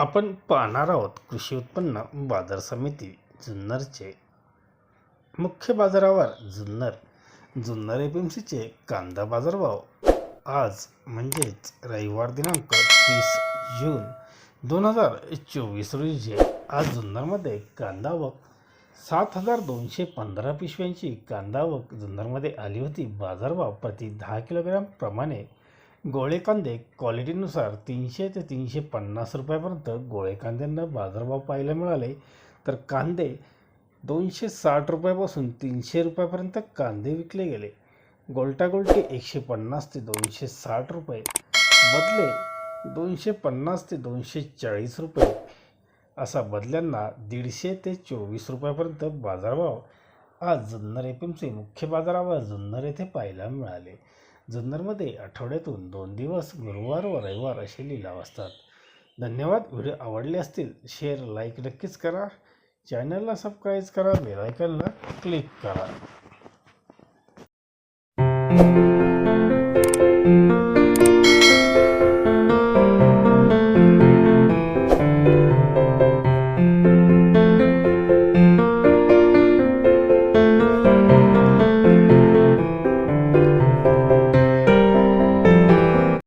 आपण पाहणार आहोत कृषी उत्पन्न बाजार समिती जुन्नरचे मुख्य बाजारावर जुन्नर जुन्नर एफ एम सीचे कांदा बाजारभाव. आज म्हणजेच रविवार दिनांक तीस जून दोन हजार चोवीस रोजी आज जुन्नरमध्ये कांदा आवक सात हजार दोनशे पंधरा पिशव्यांची कांदा आवक जुन्नरमध्ये आली होती. बाजारभाव प्रति दहा किलोग्रॅम प्रमाणे गोळे कांदे क्वालिटीनुसार तीनशे ते तीनशे पन्नास रुपयापर्यंत गोळे कांद्यांना बाजारभाव पाहायला मिळाले. तर कांदे दोनशे साठ रुपयापासून तीनशे रुपयापर्यंत कांदे विकले गेले. गोल्टा एकशे पन्नास ते दोनशे साठ रुपये. बदले दोनशे पन्नास ते दोनशे चाळीस रुपये. असा बदल्यांना दीडशे ते चोवीस रुपयापर्यंत बाजारभाव आज जुन्नर एफ एम सी मुख्य बाजारावर जुन्नर येथे पाहायला मिळाले. जुन्नरमध्ये आठवड्यातून दोन दिवस गुरुवार व रविवार असे लिलाव असतात धन्यवाद. व्हिडिओ आवडले असतील शेअर लाईक नक्कीच करा. चॅनलला सबस्क्राईब करा. बेलायकनला क्लिक करा.